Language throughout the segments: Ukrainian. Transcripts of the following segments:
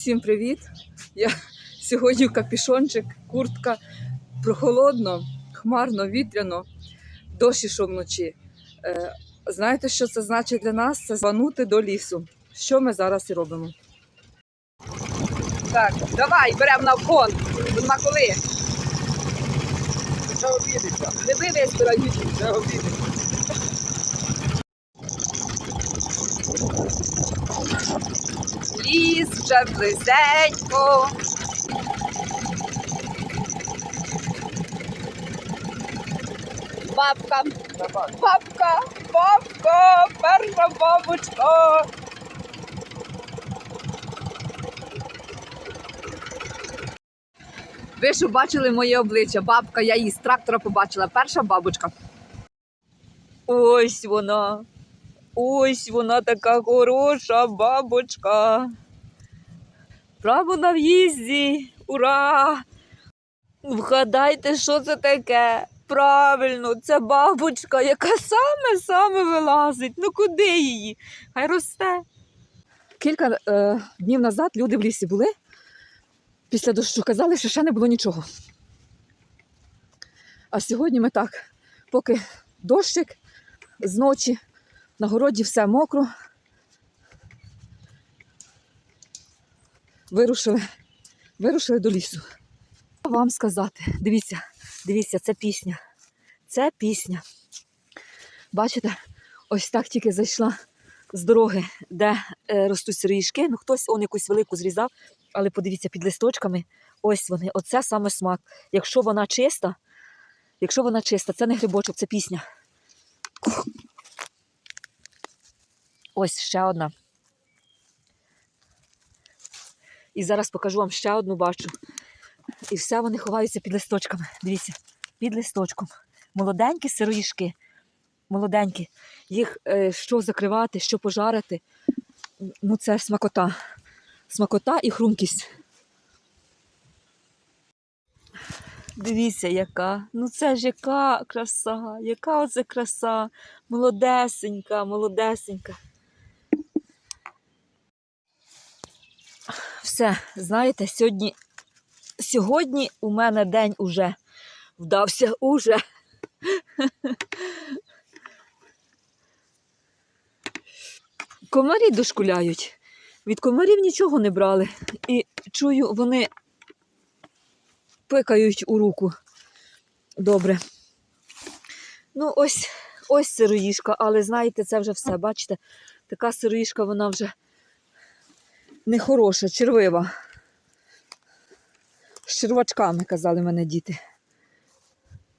Всім привіт! Я сьогодні капішончик, куртка, прохолодно, хмарно, вітряно, дощ ішов вночі. Е, знаєте, що це значить для нас? Це званути до лісу. Що ми зараз і робимо. Так, давай, беремо на вхон. На коли? Це обідеться, Не ви виспирають. це обідеться. Ліс вже близенько. Бабка, бабка, бабка, перша бабочка. Ви ж бачили моє обличчя. Бабка, я її з трактора побачила. Перша бабочка. Ось вона. Ось вона така хороша бабочка. Право на в'їзді. Ура! Вгадайте, що це таке? Правильно, це бабочка, яка саме-саме вилазить. Ну куди її? Хай росте. Кілька е, днів назад люди в лісі були. Після дощу казали, що ще не було нічого. А сьогодні ми так, поки дощик з ночі, на городі все мокро. Вирушили, вирушили до лісу. Що Вам сказати, дивіться, дивіться, це пісня. Це пісня. Бачите, ось так тільки зайшла з дороги, де е, ростуть сироїшки. Ну, хтось он якусь велику зрізав, але подивіться під листочками. Ось вони. Оце саме смак. Якщо вона чиста, якщо вона чиста, це не грибочок, це пісня. Ось ще одна. І зараз покажу вам ще одну бачу. І все вони ховаються під листочками. Дивіться, під листочком. Молоденькі сироїшки. Молоденькі. Їх е, що закривати, що пожарити. Ну, це смакота. Смакота і хрумкість. Дивіться, яка. Ну це ж яка краса, яка оце краса. Молодесенька, молодесенька. Все, знаєте, сьогодні, сьогодні у мене день уже вдався уже. Комарі дошкуляють. Від комарів нічого не брали. І чую, вони пикають у руку. Добре. Ну, ось, ось сироїшка, але знаєте, це вже все. Бачите, така сироїшка, вона вже нехороша, червива. З червачками, казали мене діти.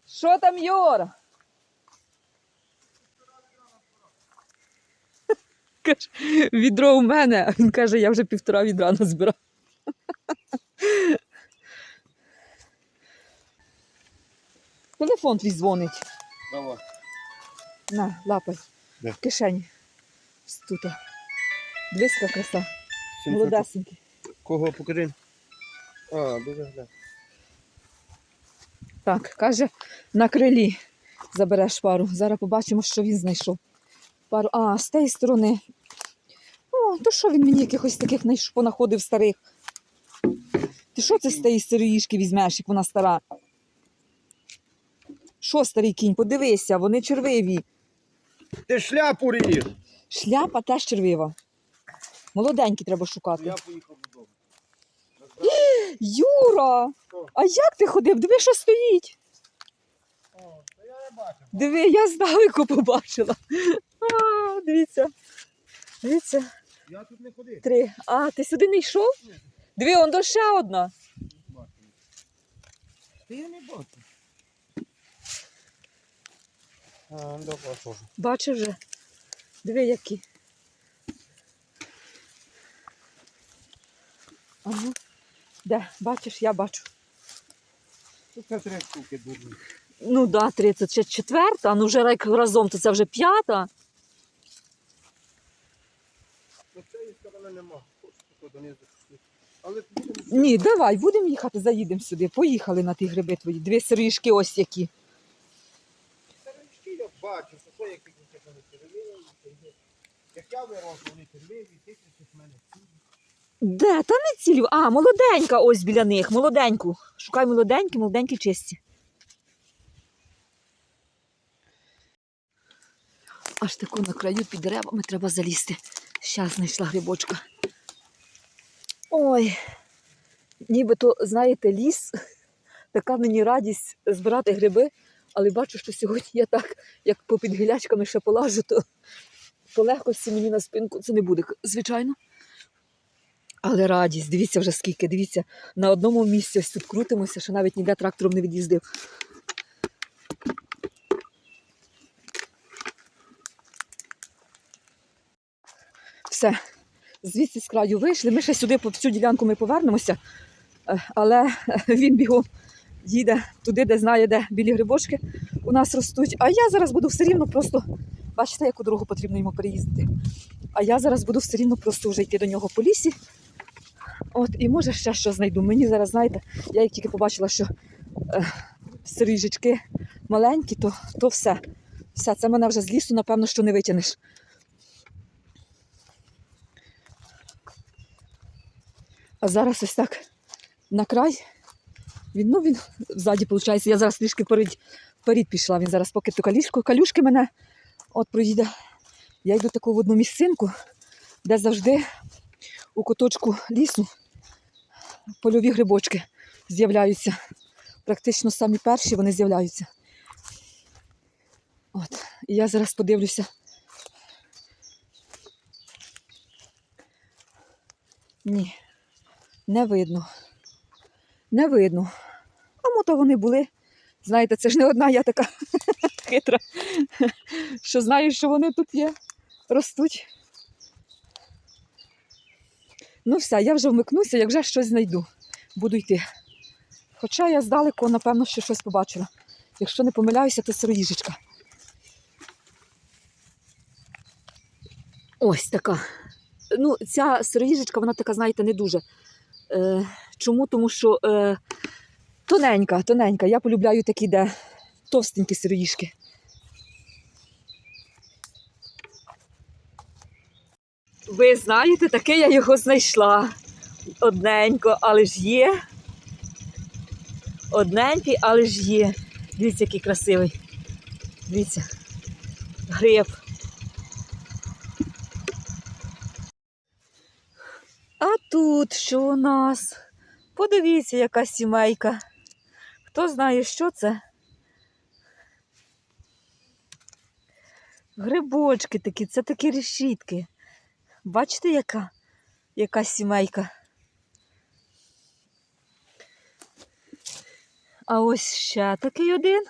Що там, Йора? Каже, відро у мене, а він каже, я вже півтора відра назбирав. Телефон твій дзвонить. Давай. На, лапай. Де? В кишені. Тут. Дивись, яка краса. Молодесенький. Кого покажи? А, дуже гля. Так, каже, на крилі забереш пару. Зараз побачимо, що він знайшов. Пару. А, з тієї сторони. О, то що він мені якихось таких понаходив старих? Ти що це з тієї сироїшки візьмеш, як вона стара? Що, старий кінь, подивися, вони червиві. Ти шляпу ріж! Шляпа теж червива. Молоденькі треба шукати. Я поїхав додому. Юра! Що? А як ти ходив? Диви, що стоїть. О, та я не бачив. Диви, я здалеку побачила. А, дивіться. Дивіться, Я тут не ходив. три. А, ти сюди не йшов? Диви, он до ще одна. Та я не бачу. А, ну добре, що вже. Диви, які. Ага. Де? Бачиш, я бачу. Тут це три штуки дурні. Ну так, да, 34, ну вже як разом, то це вже п'ята. Ну це і нема. Тут донизу. Але будемо... Ні, давай, будемо їхати, заїдемо сюди. Поїхали на ті гриби твої. Дві сиріжки ось які. Старички я бачу, що не. Як я вирос, вони червиві, ти в мене. Де? Та не цілю. А, молоденька ось біля них, молоденьку. Шукай молоденькі, молоденькі чисті. Аж таку на краю під деревами треба залізти. Щас знайшла грибочка. Ой, нібито, знаєте, ліс, така мені радість збирати гриби, але бачу, що сьогодні я так, як попід гілячками ще полажу, то по легкості мені на спинку це не буде, звичайно. Але радість, дивіться вже скільки, дивіться, на одному місці ось тут крутимося, що навіть ніде трактором не від'їздив. Все, звідси з краю вийшли. Ми ще сюди по цю ділянку ми повернемося, Е, але він бігом їде туди, де знає, де білі грибочки у нас ростуть. А я зараз буду все рівно просто, бачите, яку дорогу потрібно йому переїздити. А я зараз буду все рівно просто вже йти до нього по лісі. От, і може ще що знайду. Мені зараз, знаєте, я як тільки побачила, що е, сиріжечки маленькі, то, то все. Все, це мене вже з лісу, напевно, що не витягнеш. А зараз ось так на край. Він, ну, він ззаді, виходить, я зараз трішки вперед, вперед пішла. Він зараз поки ту калішку, калюшки мене от проїде. Я йду таку в одну місцинку, де завжди у куточку лісу польові грибочки з'являються. Практично самі перші вони з'являються. От. І я зараз подивлюся. Ні, не видно. Не видно. А мото вони були. Знаєте, це ж не одна я така хитра, що знаю, що вони тут є, ростуть. Ну все, я вже вмикнуся, як вже щось знайду, буду йти. Хоча я здалеку, напевно, ще щось побачила. Якщо не помиляюся, то сироїжечка. Ось така. Ну, ця сироїжечка, вона така, знаєте, не дуже. Е, чому? Тому що е, тоненька, тоненька. Я полюбляю такі, де товстенькі сироїжки. Ви знаєте, таке я його знайшла. Одненько, але ж є. Одненький, але ж є. Дивіться, який красивий. Дивіться. Гриб. А тут що у нас? Подивіться, яка сімейка. Хто знає, що це? Грибочки такі, це такі решітки. Бачите, яка, яка сімейка? А ось ще такий один.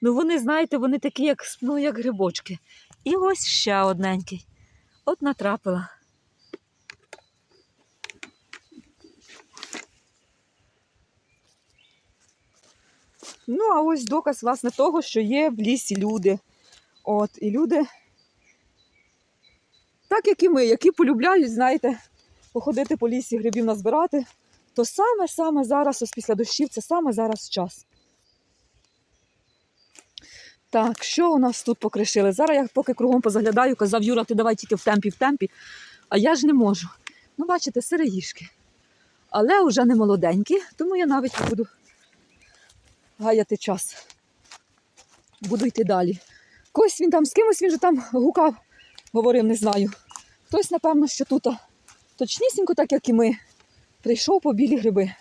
Ну, вони, знаєте, вони такі, як, ну, як грибочки. І ось ще одненький. От натрапила. Ну, а ось доказ, власне, того, що є в лісі люди. От, і люди, так як і ми, які полюбляють, знаєте, походити по лісі, грибів назбирати, то саме-саме зараз, ось після дощів, це саме зараз час. Так, що у нас тут покришили? Зараз я поки кругом позаглядаю, казав Юра, ти давай тільки в темпі, в темпі. А я ж не можу. Ну, бачите, сироїшки. Але вже не молоденькі, тому я навіть буду гаяти час. Буду йти далі. Когось він там з кимось він же там гукав, говорив, не знаю. Хтось, напевно, що тут точнісінько, так як і ми, прийшов по білі гриби.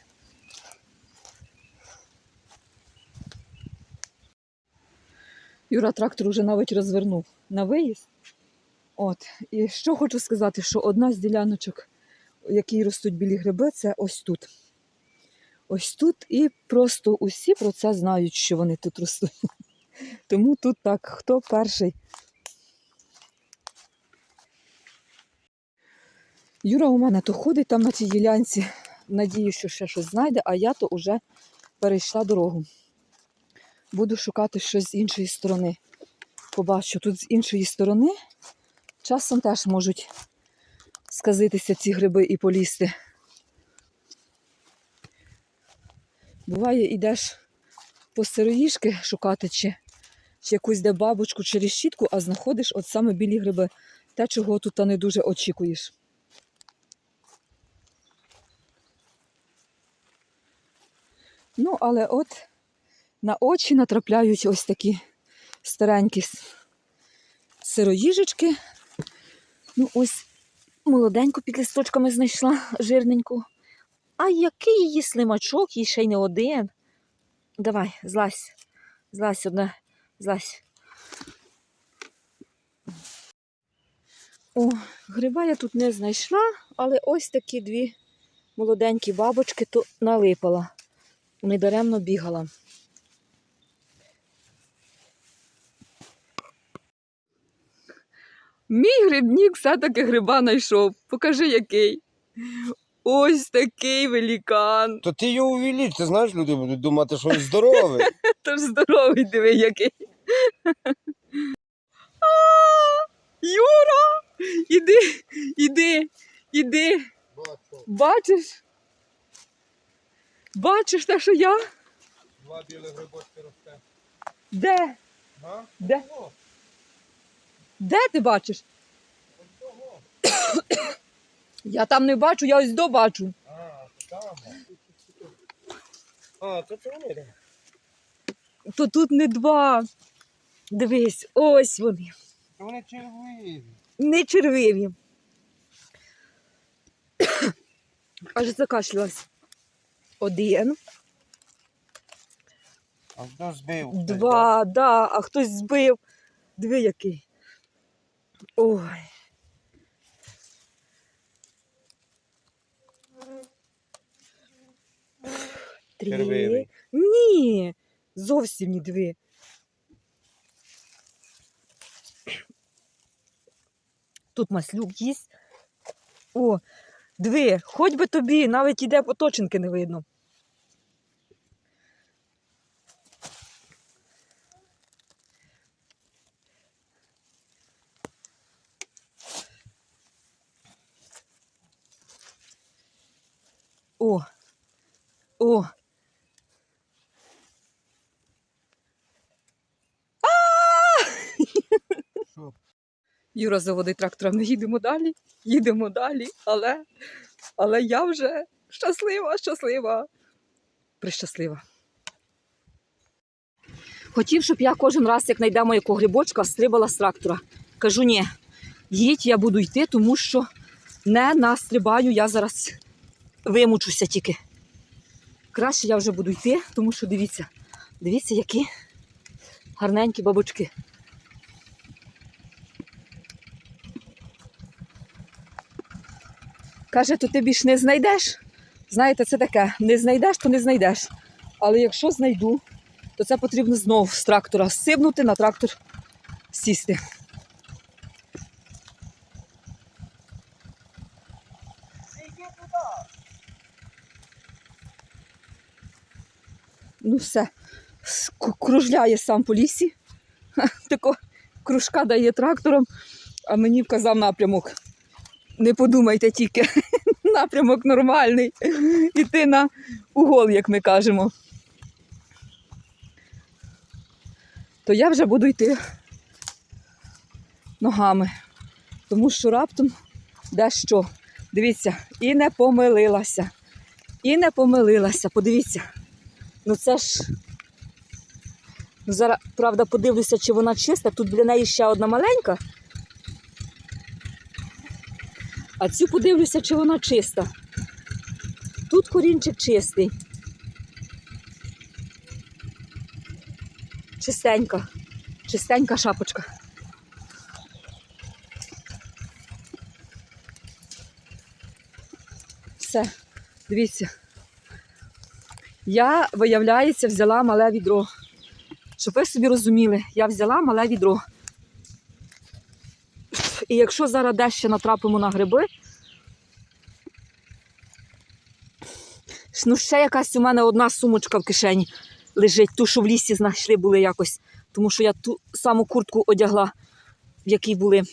Юра трактор вже навіть розвернув на виїзд. От. І що хочу сказати, що одна з діляночок, в якій ростуть білі гриби, це ось тут. Ось тут і просто усі про це знають, що вони тут ростуть. Тому тут так, хто перший. Юра у мене то ходить там на цій ділянці, надію, що ще щось знайде, а я то вже перейшла дорогу. Буду шукати щось з іншої сторони. Побачу, тут з іншої сторони часом теж можуть сказитися ці гриби і полізти. Буває, йдеш по сироїшки шукати чи, чи якусь де бабочку чи решітку, а знаходиш от саме білі гриби. Те, чого тут не дуже очікуєш. Ну, але от на очі натрапляють ось такі старенькі сироїжечки. Ну, ось молоденьку під листочками знайшла жирненьку. А який її слимачок, їй ще й не один. Давай, злазь. Злазь одна, злазь. О, гриба я тут не знайшла, але ось такі дві молоденькі бабочки то налипала. Недаремно бігала. Мій грибнік все-таки гриба знайшов. Покажи який. Ось такий великан. То ти його увелич, ти знаєш, люди будуть думати, що він здоровий. Тож здоровий диви який. А, Юра! Іди, іди, іди. Бачиш? Бачиш те, що я? два білі грибочки росте. Де? А? Де? О, Де ти бачиш? ось того. Я там не бачу, я ось до бачу. А, там. А, то це вони. да. То тут не два. Дивись, ось вони. То вони червиві. Не червиві. Аж закашлялась. Один, А хто збив? два, да, а хтось збив. Диви який. Ой. Три. Червивий. Ні, зовсім ні диви. Тут маслюк їсть. О, диви, хоч би тобі, навіть іде поточинки не видно. О, о. Що? Юра заводить трактора, ми їдемо далі, їдемо далі, але, але я вже щаслива, щаслива, прищаслива. Хотів, щоб я кожен раз, як знайдемо якого грибочка, стрибала з трактора. Кажу, ні, їдь, я буду йти, тому що не настрибаю, я зараз вимучуся тільки. Краще я вже буду йти, тому що дивіться, дивіться, які гарненькі бабочки. Каже, то ти більш не знайдеш. Знаєте, це таке, не знайдеш, то не знайдеш. Але якщо знайду, то це потрібно знов з трактора сибнути, на трактор сісти. Ну все, кружляє сам по лісі. Тако кружка дає трактором, а мені вказав напрямок. Не подумайте тільки, напрямок нормальний. Іти на угол, як ми кажемо. То я вже буду йти ногами. Тому що раптом дещо. Дивіться, і не помилилася. І не помилилася. Подивіться. Ну це ж. Ну, зараз, правда, подивлюся, чи вона чиста. Тут біля неї ще одна маленька. А цю подивлюся, чи вона чиста. Тут корінчик чистий. Чистенька. Чистенька шапочка. Все, дивіться. Я, виявляється, взяла мале відро. Щоб ви собі розуміли, я взяла мале відро. І якщо зараз дещо натрапимо на гриби, ну ще якась у мене одна сумочка в кишені лежить, ту, що в лісі знайшли були якось, тому що я ту саму куртку одягла, в якій були.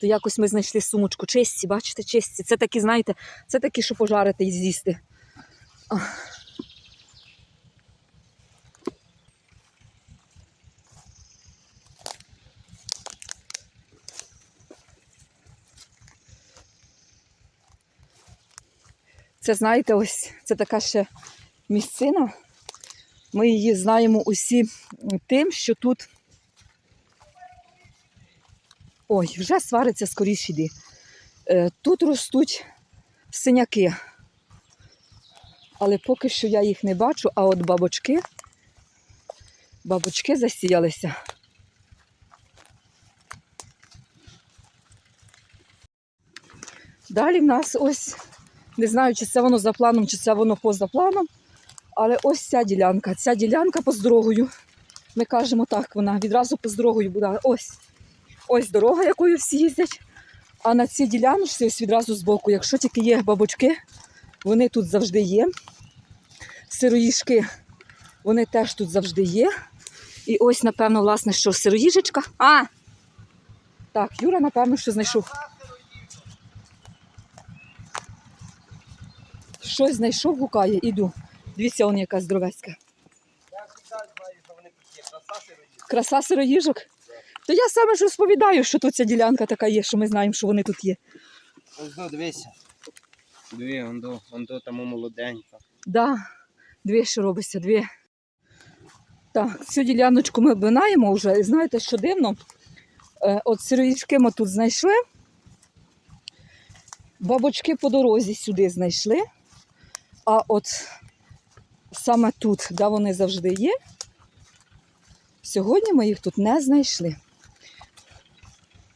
То якось ми знайшли сумочку чисті, бачите, чисті. Це такі, знаєте, це такі, що пожарити і з'їсти. Це знаєте, ось це така ще місцина. Ми її знаємо усі тим, що тут. Ой, вже свариться скоріше йди. Е, Тут ростуть синяки. Але поки що я їх не бачу, а от бабочки, бабочки засіялися. Далі в нас ось, не знаю, чи це воно за планом, чи це воно поза планом, але ось ця ділянка. Ця ділянка по здорогою. Ми кажемо так, вона відразу по здорогою буде. Ось, ось дорога, якою всі їздять. А на цій діляночці ось відразу збоку, якщо тільки є бабочки, вони тут завжди є. Сироїжки, вони теж тут завжди є. І ось, напевно, власне, що сироїжечка. А! Так, Юра, напевно, що знайшов. Щось знайшов, гукає, іду. Дивіться, он яка здоровецька. Краса сироїжок. То я саме ж розповідаю, що тут ця ділянка така є, що ми знаємо, що вони тут є. Ось до, дивися. Дві, он до, он до тому молоденька. Да, дві що робиться, дві. Так, цю діляночку ми обминаємо вже. І знаєте, що дивно? Е, От сироїжки ми тут знайшли. Бабочки по дорозі сюди знайшли. А от саме тут, де вони завжди є, сьогодні ми їх тут не знайшли.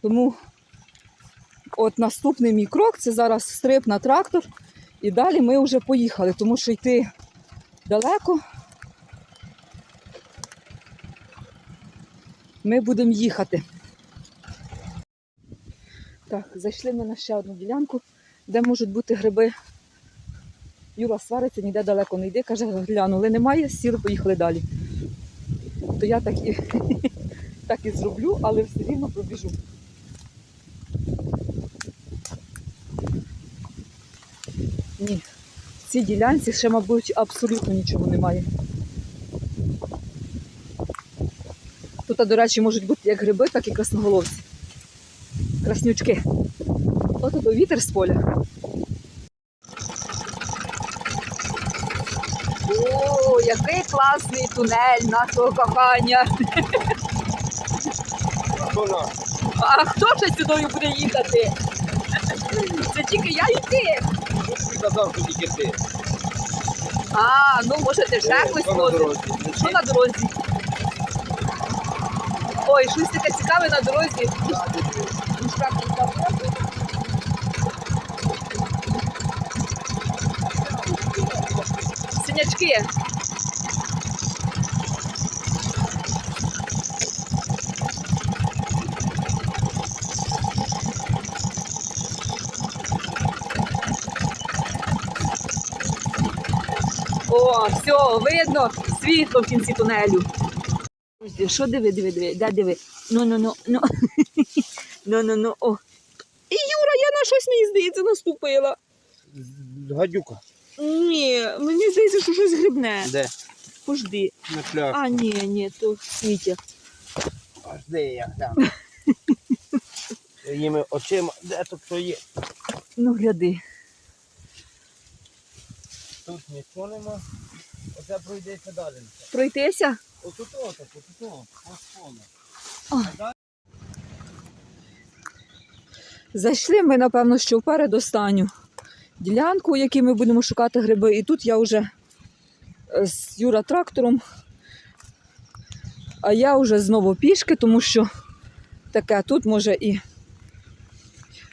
Тому от наступний мій крок це зараз стрип на трактор. І далі ми вже поїхали, тому що йти далеко. Ми будемо їхати. Так, зайшли ми на ще одну ділянку, де можуть бути гриби. Юра свариться, ніде далеко не йде, каже, глянули, немає, сіли, поїхали далі. То я так і, так і зроблю, але все рівно пробіжу. Ні, в цій ділянці ще, мабуть, абсолютно нічого немає. Тут, до речі, можуть бути як гриби, так і красноголовці. Краснючки. От ото вітер з поля. О, який класний тунель нашого кохання. А хто ще сюди буде їхати? Це тільки я і ти. Ти казав, що тільки ти. А, ну можете ще хтось Що на возить. дорозі? Що на дорозі? Ой, щось таке цікаве на дорозі. Синячки. О, все, видно світло в кінці тунелю. Що диви, диви, диви, де диви. Ну, ну, ну, ну. Ну, ну, ну, о. І Юра, я на щось, мені здається, наступила. Гадюка. Ні, мені здається, що щось грибне. Де? Пожди. На пляж. А, ні, ні, то світя. Аж де я там. Своїми очима, де тут що є? Ну, гляди. Тут нічого нема. Оце пройдеться далі. Пройтися? Отут, отут, отут, поле. Зайшли ми, напевно, що в передостанню ділянку, у якій ми будемо шукати гриби. І тут я вже е, з Юра трактором, а я вже знову пішки, тому що таке тут може і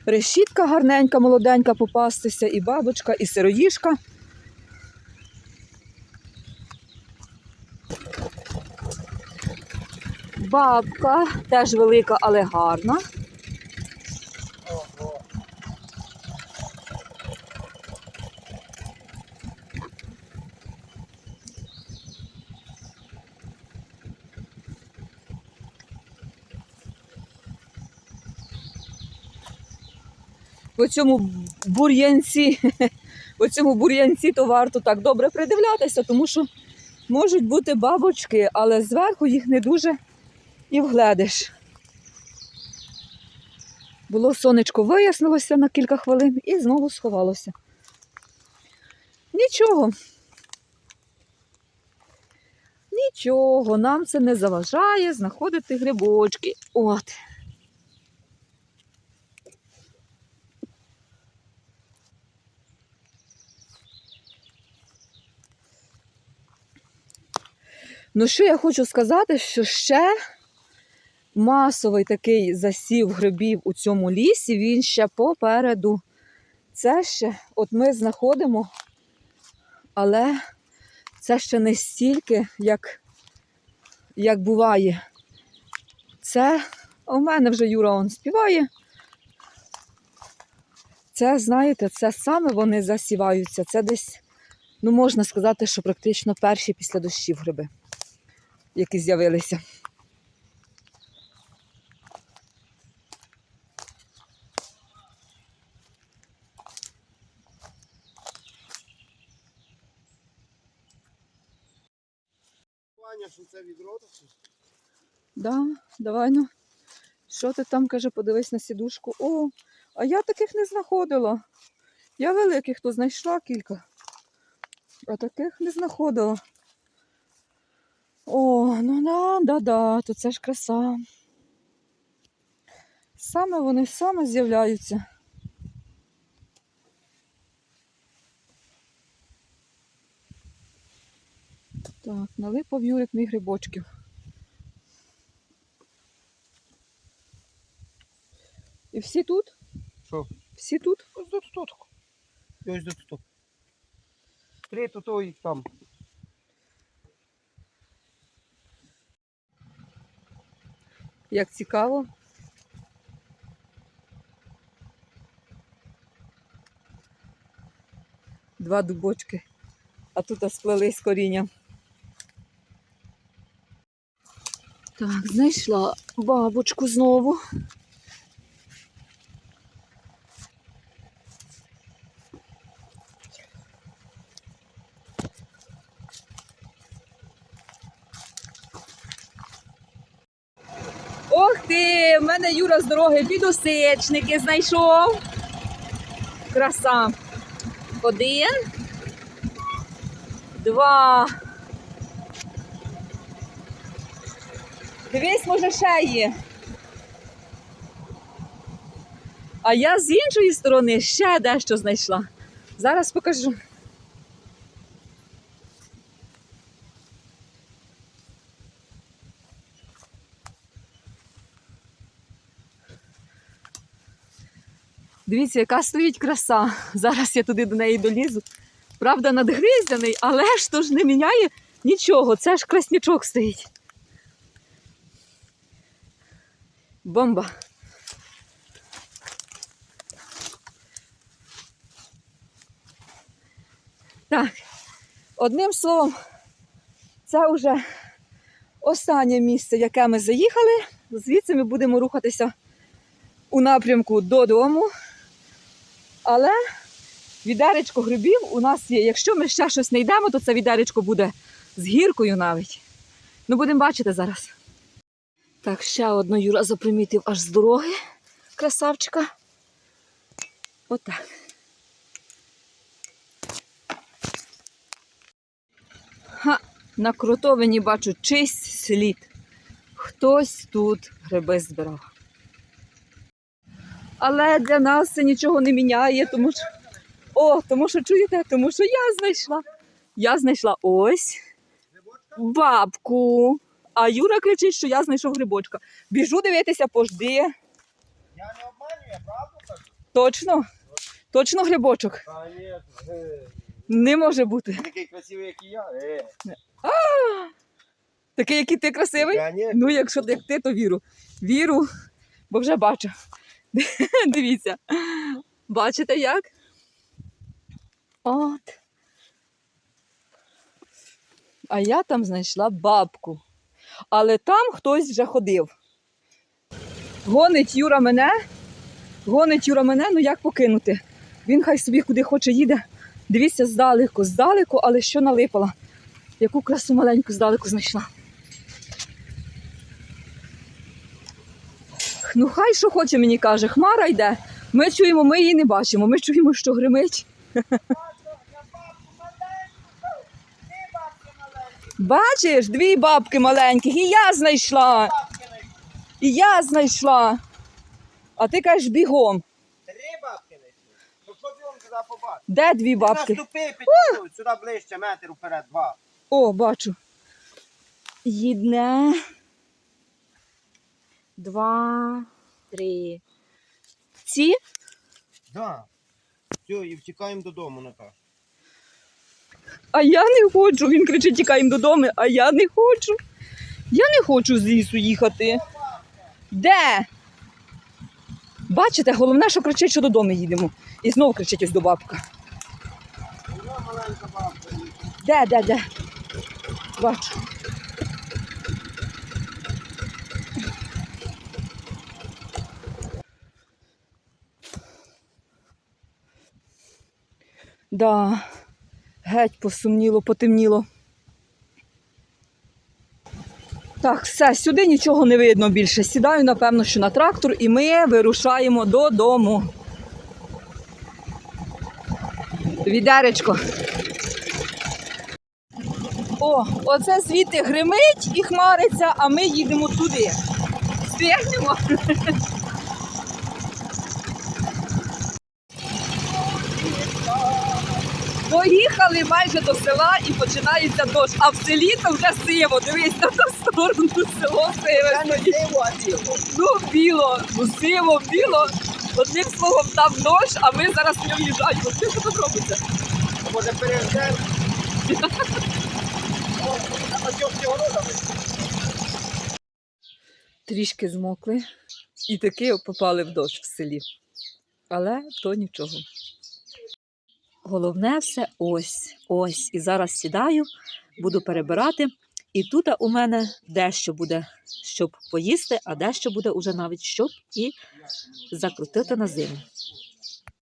решітка гарненька, молоденька попастися, і бабочка, і сироїжка. Бабка теж велика, але гарна. В цьому бур'янці, в цьому бур'янці то варто так добре придивлятися, тому що можуть бути бабочки, але зверху їх не дуже і вгледиш. Було сонечко вияснилося на кілька хвилин і знову сховалося. Нічого. нічого, нам це не заважає знаходити грибочки. От. Ну, що я хочу сказати, що ще масовий такий засів грибів у цьому лісі, він ще попереду. Це ще, от ми знаходимо, але це ще не стільки, як, як буває. Це у мене вже Юра он співає. Це, знаєте, це саме вони засіваються. Це десь, ну можна сказати, що практично перші після дощів гриби, які з'явилися. Ваня, що це відро? так? Да, давай ну. Що ти там каже, подивись на сідушку. О, а я таких не знаходила. Я великих то знайшла кілька. А таких не знаходила. О, ну да, да, да, то це ж краса. Саме вони саме з'являються. Так, налипав Юрик мій грибочків. І всі тут? Що? Всі тут? Ось до тут. Ось до тут. Три тут і там. Як цікаво. Два дубочки, а тут сплелись коріння. Так, знайшла бабочку знову. Ох ти! В мене Юра з дороги підосичники знайшов. Краса. Один. Два. Дивись, може, ще є. А я з іншої сторони ще дещо знайшла. Зараз покажу. Дивіться, яка стоїть краса. Зараз я туди до неї долізу. Правда, надгризяний, але ж то ж не міняє нічого. Це ж краснячок стоїть. Бомба. Так, одним словом, це вже останнє місце, в яке ми заїхали. Звідси ми будемо рухатися у напрямку додому. Але відеречко грибів у нас є. Якщо ми ще щось не йдемо, то це відеречко буде з гіркою навіть. Ну, будемо бачити зараз. Так, ще одну Юра запримітив аж з дороги. Красавчика. Отак. Ха, на крутовині бачу чисть слід. Хтось тут гриби збирав. Але для нас це нічого не міняє, тому що. О, тому що чуєте, тому що я знайшла. Я знайшла ось бабку. А Юра кричить, що я знайшов грибочка. Біжу дивитися, пожди. Я не обманюю, я правду кажу? Точно? Точно грибочок? Не може бути. Такий красивий, як і я. Е. Такий, який ти красивий? Ну, якщо як ти, то віру. Віру, бо вже бачу. Дивіться. Бачите як? От. А я там знайшла бабку. Але там хтось вже ходив. Гонить Юра мене. Гонить Юра мене, ну як покинути? Він хай собі куди хоче їде. Дивіться здалеку, здалеку, але що налипала. Яку красу маленьку здалеку знайшла. Ну, хай що хоче, мені каже, хмара йде. Ми чуємо, ми її не бачимо. Ми чуємо, що гримить. Бачиш, дві бабки маленьких, і я знайшла. І я знайшла. А ти кажеш бігом. Три бабки знайшли. Побачив? Де дві бабки? Наступи, сюди ближче, метр вперед, два. О, бачу. Одне. Два, три. Ці? Да. Все, і втікаємо додому, Наташа. А я не хочу. Він кричить, тікаємо додому, а я не хочу. Я не хочу з лісу їхати. Де? Бачите, головне, що кричить, що додому їдемо. І знову кричить ось до бабка. Де, де, де? Бачу. Да, геть посумніло, потемніло. Так, все, сюди нічого не видно більше. Сідаю, напевно, що на трактор, і ми вирушаємо додому. Відеречко. О, оце звідти гримить і хмариться, а ми їдемо туди. Встигнемо. Доїхали майже до села і починається дощ. А в селі то вже сиво. Дивись на ту сторону село сиве. Ну, біло, ну сиво, біло. Одним словом, там дощ, а ми зараз не в'їжджаємо. Що тут робиться? Може родами? трішки змокли і таки попали в дощ в селі. Але то нічого. Головне все ось, ось. І зараз сідаю, буду перебирати. І тут у мене дещо буде, щоб поїсти, а дещо буде уже навіть щоб і закрутити на зиму.